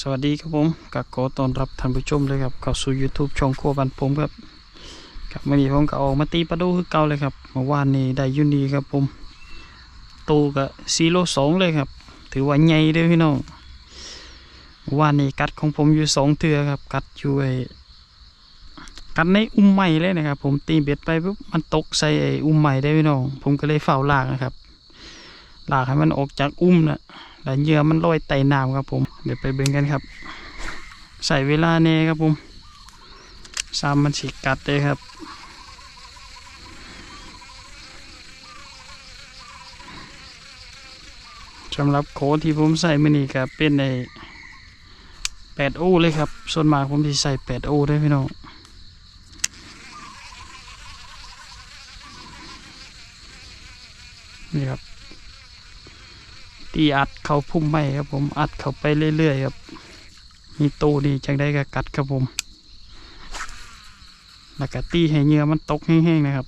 สวัสดีครับผมกับขอต้อนรับท่านผู้ชมเลยครับเข้าสู่ YouTube ช่องครัวบันผมครับครับวันนี้ผมก็ออกมาตีปลาดูคือเก่าเลยครับเมื่อวานนี้ได้ยุนีครับผมตูกับซีโร่สองเลยครับ ถือว่าใหญ่เด้อพี่น้องเมื่อวานนี้กัดของผมอยู่สองเทือครับ กัดอยู่ไอ้กัดในอุ้มใหม่เลยนะครับ ผมตีเบ็ดไปปุ๊บมันตกใส่ไอ้อุ้มใหม่ได้พี่น้อง ผมก็เลยเฝ้าลากนะครับลากให้มันออกจากอุ้มนะแล้วเหยื่อมันลอยไต่น้ำครับผม เดี๋ยวไปเบิ่งกันครับ ใส่เวลาเน่ครับผมซามมันฉีกกัดเลยครับสำหรับโคที่ผมใส่มือนี้ก็เป็นในแปดโอเลยครับ ส่วนมากผมที่ใส่แปดโอด้พี่น้องนี่ครับ ตีอัดเขาพุ่มไม้ครับผมอัดเขาไปเรื่อยๆครับ มีตูนี่จังได้ก็กัดครับผมแล้วก็ตีให้เหงื่อมันตกแห้งๆนะครับ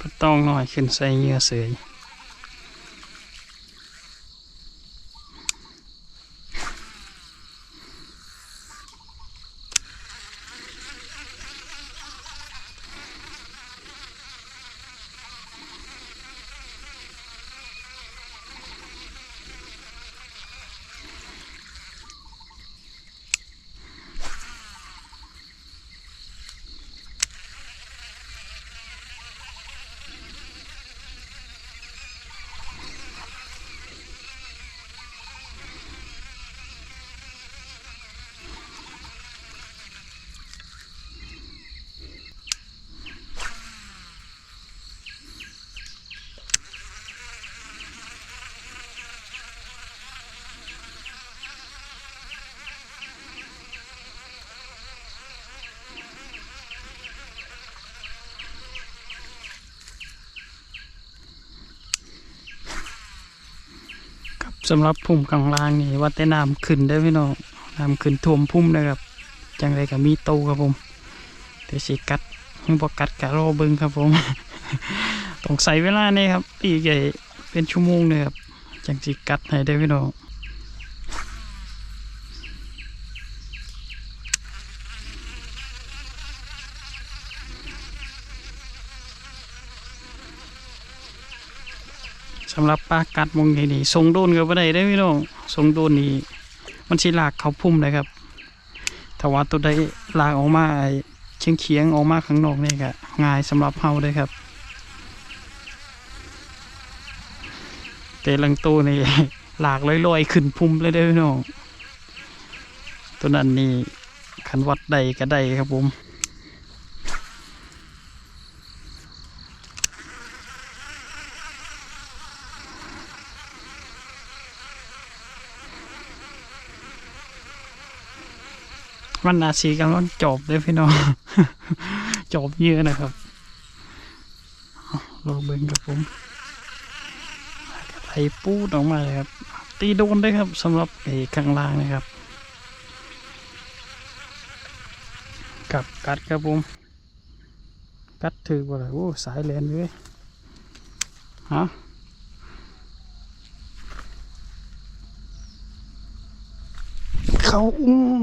ก็ ต้องหน่อยขึ้นใส่เงื่อเสย สำหรับพุ่มกลางล่างนี่ว่าแต่น้ำขึ้นได้อพี่น้องน้ำขึ้นท่วมพุ่มนะครับ จังไรก็มีโตครับผมแต่สิกัดไม่บอกกัดกะโรบึงครับผมต้องใส่เวลานี่ครับ อีกใหญ่เป็นชั่วโมงเลยครับ จังสิกัดให้ได้อพี่น้อง สำหรับปลากัดมงนี่นี่ทรงโดนก็ไม่ได้ได้พี่น้องทรงโดนนี่มันสิลากเขาพุ่มเลยครับถ้าว่าตัวใดลากออกมาเชียงเคียงออกมาข้างนอกนี่ก็ง่ายสำหรับเฮาเลยครับ แต่ลังตัวนี่หลากลอยๆขึ้นพุ่มเลยเด้พี่น้องตัวนั้นนี่คันวัดใดก็ได้ครับผม มันนาสีกำลังจบเลยพี่น้องจบเยอะนะครับลองเบิ่งครับผมไหลปูดออกมาเลยครับ ตีโดนได้ครับสำหรับไอ้ข้างล่างนะครับกับกัดครับผมกัดถือบ่เลยโอ้สายแลนเลยฮะเขาอุ้ม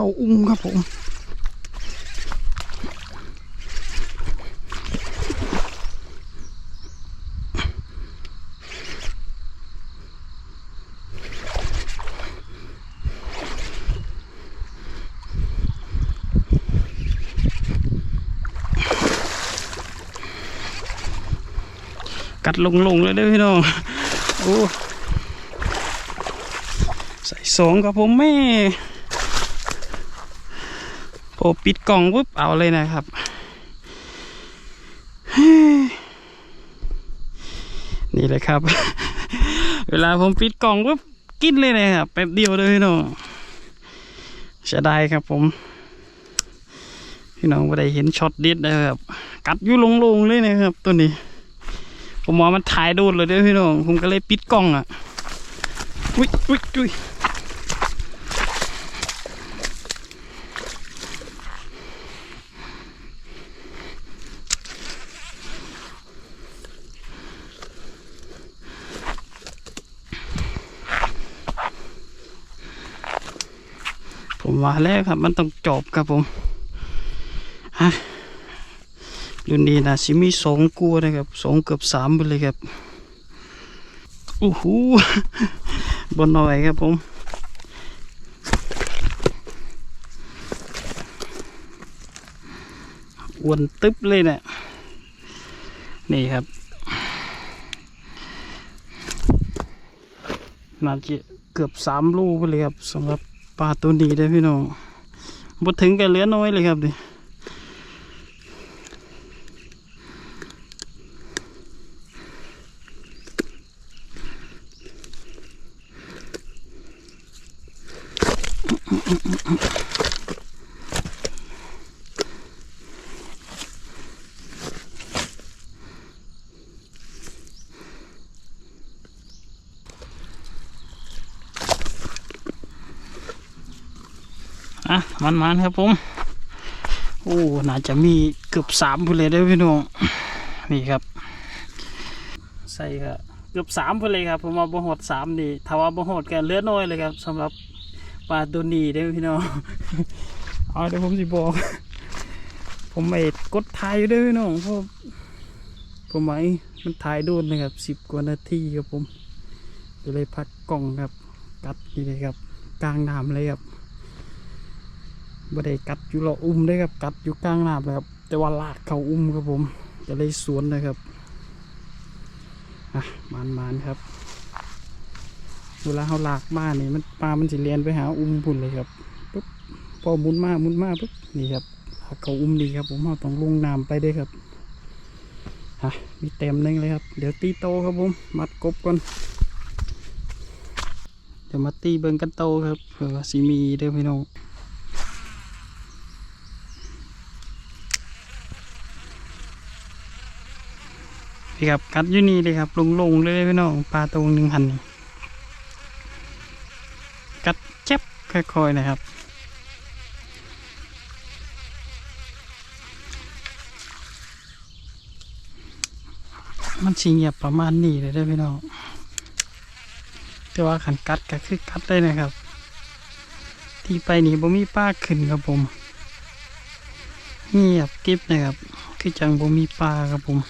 เขาอุ้มครับผม กัดลงลงเลยเด้อพี่น้อง โอ้ ใส่สองครับผมแม่ พอปิดกล่องปุ๊บเอาเลยนะครับ นี่เลยครับ เวลาผมปิดกล่องปุ๊บกินเลยนะครับแป๊บเดียวเลยพี่น้องจะได้ครับผมพี่น้องไม่ได้เห็นช็อตเด็ดนะครับ กัดอยู่ลงๆเลยนะครับ ตัวนี้ ผมมองมันถ่ายโดนเลยด้อพี่น้อง ผมก็เลยปิดกล้องอะอุ้ยอุ้ยอุ้ย ผมว่าแล้วครับ มันต้องจบครับผมฮะรุ่นนี้นะสิมีสองกัวนะครับสองเกือบสามไปเลยครับโอ้โหบนหน่อยครับผมอ้วนตึ๊บเลยเนี่ยนี่ครับน่าจะเกือบสามลูกไปเลยครับสำหรับ ปลาตัวนี้เลยพี่น้องบดถึงกันเหลือน้อยเลยครับดิ มันมันๆครับผม โอ้น่าจะมีเกือบสามไปเลยเด้พี่น้องนี่ครับ ใส่ครับเกือบสามไปเลยครับ ผมว่าบ่หดสามนี่ถ้าว่าบ่หดกันเลือน้อยเลยครับสำหรับปลาตัวนี้เด้พี่น้องเอาเดี๋ยวผมสิบอก ผมไม่กดถ่ายอยู่เด้พี่น้องเพราะผมไหมมันถ่ายโดนเลยครับสิบกว่านาทีครับผมก็เลยพักกล้องครับกัดนี่เลยครับ กลางน้ำเลยครับ บ่ได้กัดอยู่เราอุ้มได้ครับกัดอยู่กลางน้ำเลยครับ แต่ว่าลากเขาอุ้มครับผมจะเลยสวนเลยครับอะมานมานครับเวลาเขาลากมานี่มันปลามันสิเลียนไปหาอุ้มพุ่นเลยครับปุ๊บพอมุนมาหมุนมาปุ๊บนี่ครับเขาอุ้มดีครับ ผมเขาต้องลงน้ำไปด้วยครับฮะมีเต็มนึงเลยครับ เดี๋ยวตีโตครับผม มัดกบก่อน เดี๋ยวมาตีเบิงกันโตครับเผื่อสิมีเด้อพี่น้อง พี่ครับกัดอยู่นี่เลยครับลงลงๆเลยพี่น้องปลาตัวหนึ่งหันกัดเจ็บค่อยๆนะครับมันชิงเงียบประมาณนี้เลยได้พี่น้องแต่ว่าขันกัดก็คือกัดได้นะครับ ที่ไปนี่บ่มีป้าขึ้นครับผม เงียบกริบนะครับ คือจังบ่มีปลาครับผม